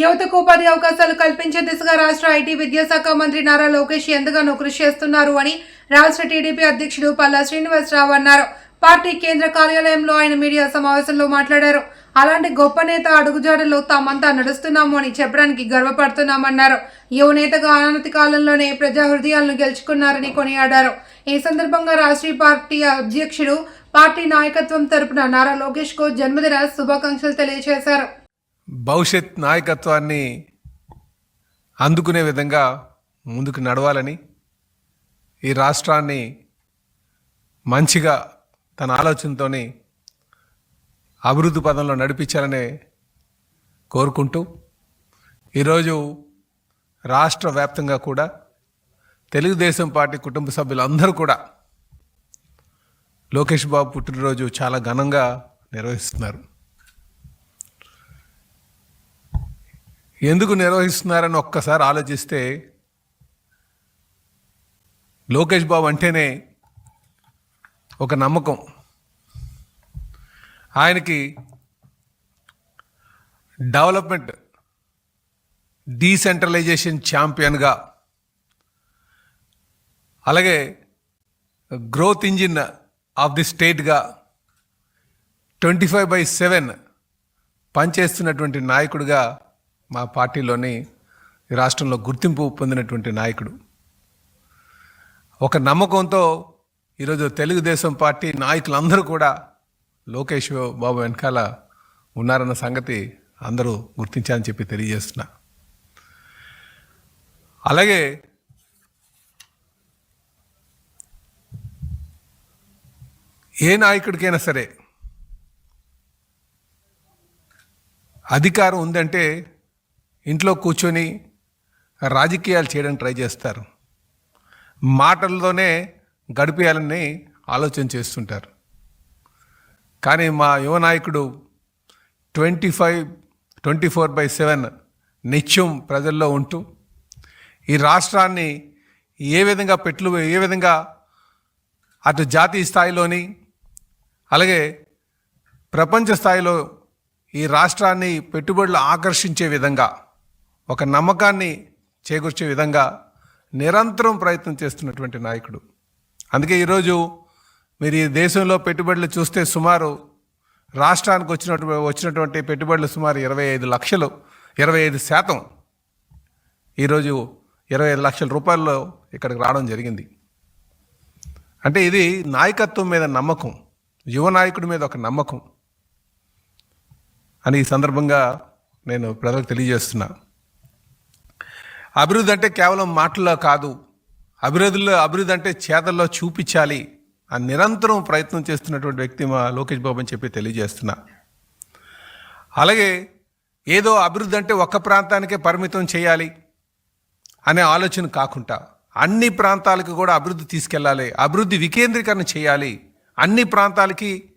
యువతకు ఉపాధి అవకాశాలు కల్పించే దిశగా రాష్ట్ర ఐటీ విద్యాశాఖ మంత్రి నారా లోకేష్ ఎంతగానో కృషి చేస్తున్నారు అని రాష్ట్ర టీడీపీ అధ్యక్షుడు పల్లా శ్రీనివాసరావు అన్నారు. పార్టీ కేంద్ర కార్యాలయంలో ఆయన మీడియా సమావేశంలో మాట్లాడారు. అలాంటి గొప్ప నేత అడుగుజాడలో తామంతా నడుస్తున్నాము అని చెప్పడానికి గర్వపడుతున్నామన్నారు. యువనేతగా అనంతి కాలంలోనే ప్రజా హృదయాలను గెలుచుకున్నారని కొనియాడారు. ఈ సందర్భంగా రాష్ట్రీయ పార్టీ అధ్యక్షుడు పార్టీ నాయకత్వం తరపున నారా లోకేష్కు జన్మదిన శుభాకాంక్షలు తెలియజేశారు. భవిష్యత్ నాయకత్వాన్ని అందుకునే విధంగా ముందుకు నడవాలని ఈ రాష్ట్రాన్ని మంచిగా తన ఆలోచనతో అభివృద్ధి పదంలో నడిపించాలని కోరుకుంటూ ఈరోజు రాష్ట్ర వ్యాప్తంగా కూడా తెలుగుదేశం పార్టీ కుటుంబ సభ్యులందరూ కూడా లోకేష్ బాబు పుట్టినరోజు చాలా ఘనంగా నిర్వహిస్తున్నారు. ఎందుకు నిర్వహిస్తున్నారని ఒక్కసారి ఆలోచిస్తే లోకేష్ బాబు అంటేనే ఒక నమ్మకం. ఆయనకి డెవలప్మెంట్ డీసెంట్రలైజేషన్ ఛాంపియన్గా అలాగే గ్రోత్ ఇంజిన్ ఆఫ్ ది స్టేట్గా ట్వంటీ ఫైవ్ బై సెవెన్ పనిచేస్తున్నటువంటి నాయకుడిగా మా పార్టీలోని ఈ రాష్ట్రంలో గుర్తింపు పొందినటువంటి నాయకుడు. ఒక నమ్మకంతో ఈరోజు తెలుగుదేశం పార్టీ నాయకులందరూ కూడా లోకేష్ బాబు వెనకాల ఉన్నారన్న సంగతి అందరూ గుర్తించాలని చెప్పి తెలియజేస్తున్నా. అలాగే ఏ నాయకుడికైనా సరే అధికారం ఉందంటే ఇంట్లో కూర్చొని రాజకీయాలు చేయడానికి ట్రై చేస్తారు. మాటలతోనే గడిపేయాలని ఆలోచన చేస్తుంటారు. కానీ మా యువ నాయకుడు twenty five twenty four by seven నిత్యం ప్రజల్లో ఉంటూ ఈ రాష్ట్రాన్ని ఏ విధంగా పెట్లు ఏ విధంగా అటు జాతీయ స్థాయిలోని అలాగే ప్రపంచ స్థాయిలో ఈ రాష్ట్రాన్ని పెట్టుబడులు ఆకర్షించే విధంగా ఒక నమ్మకాన్ని చేకూర్చే విధంగా నిరంతరం ప్రయత్నం చేస్తున్నటువంటి నాయకుడు. అందుకే ఈరోజు మీరు ఈ దేశంలో పెట్టుబడులు చూస్తే సుమారు రాష్ట్రానికి వచ్చినటువంటి వచ్చినటువంటి పెట్టుబడులు సుమారు ఇరవై ఐదు లక్షలు ఇరవై ఐదు శాతం ఈరోజు ఇరవై ఐదు లక్షల రూపాయల్లో ఇక్కడికి రావడం జరిగింది. అంటే ఇది నాయకత్వం మీద నమ్మకం యువ నాయకుడి మీద ఒక నమ్మకం అని ఈ సందర్భంగా నేను ప్రజలకు తెలియజేస్తున్నా. అభివృద్ధి అంటే కేవలం మాటల్లో కాదు. అభివృద్ధిలో అభివృద్ధి అంటే చేతల్లో చూపించాలి ఆ నిరంతరం ప్రయత్నం చేస్తున్నటువంటి వ్యక్తి మా లోకేష్ బాబు అని చెప్పి తెలియజేస్తున్నా. అలాగే ఏదో అభివృద్ధి అంటే ఒక్క ప్రాంతానికే పరిమితం చేయాలి అనే ఆలోచన కాకుండా అన్ని ప్రాంతాలకు కూడా అభివృద్ధి తీసుకెళ్ళాలి అభివృద్ధి వికేంద్రీకరణ చేయాలి అన్ని ప్రాంతాలకి